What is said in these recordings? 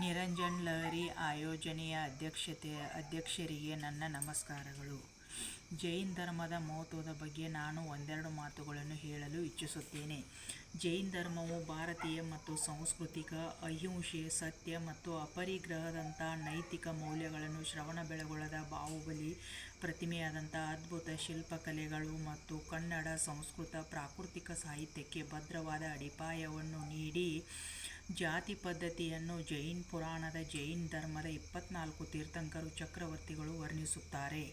ನಿರಂಜನ್ ಲಹರಿ ಆಯೋಜನೆಯ ಅಧ್ಯಕ್ಷತೆ ಅಧ್ಯಕ್ಷರಿಗೆ ನನ್ನ ನಮಸ್ಕಾರಗಳು. ಜೈನ್ ಧರ್ಮದ ಮಹತ್ವದ ಬಗ್ಗೆ ನಾನು ಒಂದೆರಡು ಮಾತುಗಳನ್ನು ಹೇಳಲು ಇಚ್ಛಿಸುತ್ತೇನೆ. ಜೈನ್ ಧರ್ಮವು ಭಾರತೀಯ ಮತ್ತು ಸಾಂಸ್ಕೃತಿಕ ಅಹಿಂಸೆ, ಸತ್ಯ ಮತ್ತು ಅಪರಿಗ್ರಹದಂಥ ನೈತಿಕ ಮೌಲ್ಯಗಳನ್ನು, ಶ್ರವಣಬೆಳಗೊಳದ ಬಾಹುಬಲಿ ಪ್ರತಿಮೆಯಾದಂಥ ಅದ್ಭುತ ಶಿಲ್ಪಕಲೆಗಳು ಮತ್ತು ಕನ್ನಡ, ಸಂಸ್ಕೃತ, ಪ್ರಾಕೃತಿಕ ಸಾಹಿತ್ಯಕ್ಕೆ ಭದ್ರವಾದ ಅಡಿಪಾಯವನ್ನು ನೀಡಿ, ಜಾತಿ ಪದ್ಧತಿಯನ್ನು ಜೈನ್ ಪುರಾಣದ ಜೈನ್ ಧರ್ಮದ ಇಪ್ಪತ್ನಾಲ್ಕು ತೀರ್ಥಂಕರು ಚಕ್ರವರ್ತಿಗಳು ವರ್ಣಿಸುತ್ತಾರೆ.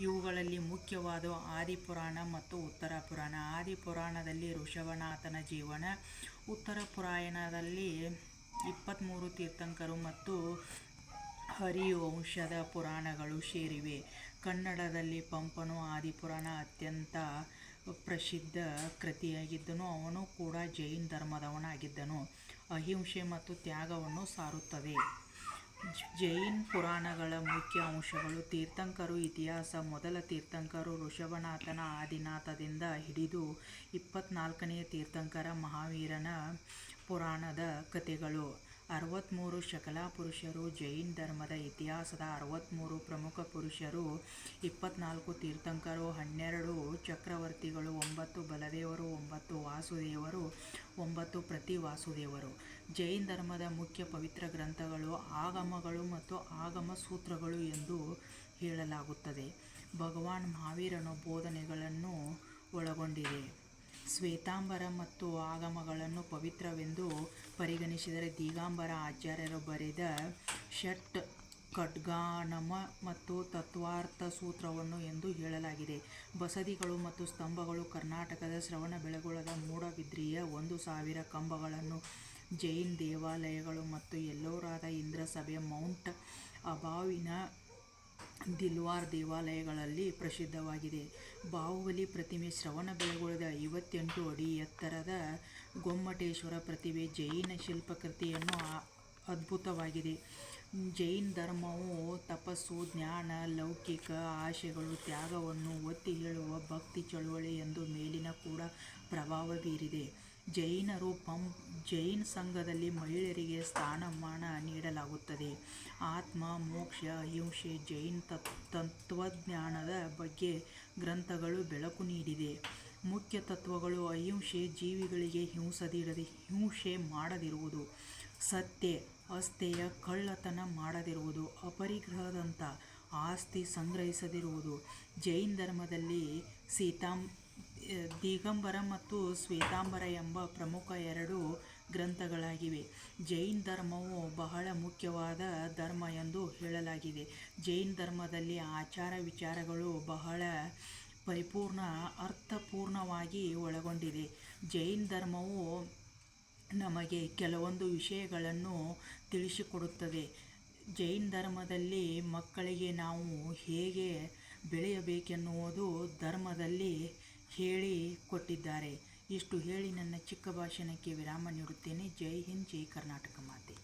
ಇವುಗಳಲ್ಲಿ ಮುಖ್ಯವಾದ ಆದಿಪುರಾಣ ಮತ್ತು ಉತ್ತರ ಪುರಾಣ ಆದಿಪುರಾಣದಲ್ಲಿ ಋಷಭನಾಥನ ಜೀವನ, ಉತ್ತರ ಪುರಾಯಣದಲ್ಲಿ ಇಪ್ಪತ್ತ್ಮೂರು ತೀರ್ಥಂಕರು ಮತ್ತು ಹರಿವಂಶದ ಪುರಾಣಗಳು ಸೇರಿವೆ. ಕನ್ನಡದಲ್ಲಿ ಪಂಪನು ಆದಿಪುರಾಣ ಅತ್ಯಂತ ಪ್ರಸಿದ್ಧ ಕೃತಿಯಾಗಿದ್ದನು ಅವನು ಕೂಡ ಜೈನ್ ಧರ್ಮದವನಾಗಿದ್ದನು. ಅಹಿಂಸೆ ಮತ್ತು ತ್ಯಾಗವನ್ನು ಸಾರುತ್ತದೆ. ಜೈನ್ ಪುರಾಣಗಳ ಮುಖ್ಯ ಅಂಶಗಳು ತೀರ್ಥಂಕರು ಇತಿಹಾಸ, ಮೊದಲ ತೀರ್ಥಂಕರು ಋಷಭನಾಥನ ಆದಿನಾಥದಿಂದ ಹಿಡಿದು ಇಪ್ಪತ್ನಾಲ್ಕನೆಯ ತೀರ್ಥಂಕರ ಮಹಾವೀರನ ಪುರಾಣದ ಕಥೆಗಳು. ಅರವತ್ಮೂರು ಶಕಲಪುರುಷರು ಜೈನ್ ಧರ್ಮದ ಇತಿಹಾಸದ ಅರವತ್ತ್ಮೂರು ಪ್ರಮುಖ ಪುರುಷರು, ಇಪ್ಪತ್ನಾಲ್ಕು ತೀರ್ಥಂಕರು, ಹನ್ನೆರಡು ಚಕ್ರವರ್ತಿಗಳು, ಒಂಬತ್ತು ಬಲದೇವರು, ಒಂಬತ್ತು ವಾಸುದೇವರು, ಒಂಬತ್ತು ಪ್ರತಿ ವಾಸುದೇವರು ಜೈನ್ ಧರ್ಮದ ಮುಖ್ಯ ಪವಿತ್ರ ಗ್ರಂಥಗಳು ಆಗಮಗಳು ಮತ್ತು ಆಗಮ ಸೂತ್ರಗಳು ಎಂದು ಹೇಳಲಾಗುತ್ತದೆ. ಭಗವಾನ್ ಮಹಾವೀರನ ಬೋಧನೆಗಳನ್ನು ಒಳಗೊಂಡಿದೆ. ಶ್ವೇತಾಂಬರ ಮತ್ತು ಆಗಮಗಳನ್ನು ಪವಿತ್ರವೆಂದು ಪರಿಗಣಿಸಿದರೆ ದಿಗಾಂಬರ ಆಚಾರ್ಯರು ಬರೆದ ಷಟ್ ಖಡ್ಗಾನಮ ಮತ್ತು ತತ್ವಾರ್ಥ ಸೂತ್ರವನ್ನು ಎಂದು ಹೇಳಲಾಗಿದೆ. ಬಸದಿಗಳು ಮತ್ತು ಸ್ತಂಭಗಳು ಕರ್ನಾಟಕದ ಶ್ರವಣಬೆಳಗೊಳದ ಮೂಡಬಿದ್ರಿಯ ಒಂದು ಸಾವಿರ ಕಂಬಗಳನ್ನು ಜೈನ್ ದೇವಾಲಯಗಳು ಮತ್ತು ಎಲ್ಲೋರಾದ ಇಂದ್ರಸಭೆ, ಮೌಂಟ್ ಅಬುವಿನ ದಿಲ್ವಾರಾ ದೇವಾಲಯಗಳಲ್ಲಿ ಪ್ರಸಿದ್ಧವಾಗಿದೆ. ಬಾಹುಬಲಿ ಪ್ರತಿಮೆ ಶ್ರವಣಬೆಳಗೊಳದ ಐವತ್ತೆಂಟು ಅಡಿ ಎತ್ತರದ ಗೊಮ್ಮಟೇಶ್ವರ ಪ್ರತಿಮೆ ಜೈನ ಶಿಲ್ಪಕೃತಿಯನ್ನು ಅದ್ಭುತವಾಗಿದೆ. ಜೈನ ಧರ್ಮವು ತಪಸ್ಸು, ಜ್ಞಾನ, ಲೌಕಿಕ ಆಶೆಗಳು ತ್ಯಾಗವನ್ನು ಒತ್ತಿ ಹೇಳುವ ಭಕ್ತಿ ಚಳುವಳಿ ಎಂದು ಮೇಲಿನ ಕೂಡ ಪ್ರಭಾವ ಬೀರಿದೆ. ಜೈನರು ಜೈನ ಸಂಘದಲ್ಲಿ ಮಹಿಳೆಯರಿಗೆ ಸ್ಥಾನಮಾನ ಆತ್ಮ, ಮೋಕ್ಷ, ಅಹಿಂಸೆ, ಜೈನ ತತ್ವಜ್ಞಾನದ ಬಗ್ಗೆ ಗ್ರಂಥಗಳು ಬೆಳಕು ನೀಡಿದೆ. ಮುಖ್ಯ ತತ್ವಗಳು ಅಹಿಂಸೆ, ಜೀವಿಗಳಿಗೆ ಹಿಂಸೆ ಮಾಡದಿರುವುದು, ಸತ್ಯ, ಅಸ್ತೇಯ, ಕಳ್ಳತನ ಮಾಡದಿರುವುದು, ಅಪರಿಗ್ರಹದಂಥ ಆಸ್ತಿ ಸಂಗ್ರಹಿಸದಿರುವುದು. ಜೈನ್ ಧರ್ಮದಲ್ಲಿ ದಿಗಂಬರ ಮತ್ತು ಶ್ವೇತಾಂಬರ ಎಂಬ ಪ್ರಮುಖ ಎರಡು ಗ್ರಂಥಗಳಾಗಿವೆ ಜೈನ್ ಧರ್ಮವು ಬಹಳ ಮುಖ್ಯವಾದ ಧರ್ಮ ಎಂದು ಹೇಳಲಾಗಿದೆ. ಜೈನ್ ಧರ್ಮದಲ್ಲಿ ಆಚಾರ ವಿಚಾರಗಳು ಬಹಳ ಪರಿಪೂರ್ಣ, ಅರ್ಥಪೂರ್ಣವಾಗಿ ಒಳಗೊಂಡಿದೆ. ಜೈನ್ ಧರ್ಮವು ನಮಗೆ ಕೆಲವೊಂದು ವಿಷಯಗಳನ್ನು ತಿಳಿಸಿಕೊಡುತ್ತದೆ. ಜೈನ್ ಧರ್ಮದಲ್ಲಿ ಮಕ್ಕಳಿಗೆ ನಾವು ಹೇಗೆ ಬೆಳೆಯಬೇಕೆನ್ನುವುದು ಧರ್ಮದಲ್ಲಿ ಹೇಳಿಕೊಟ್ಟಿದ್ದಾರೆ. ಇಷ್ಟು ಹೇಳಿ ನನ್ನ ಚಿಕ್ಕ ಭಾಷಣಕ್ಕೆ ವಿರಾಮ ನೀಡುತ್ತೇನೆ. ಜೈ ಹಿಂದ್, ಜೈ ಕರ್ನಾಟಕ ಮಾತೆ.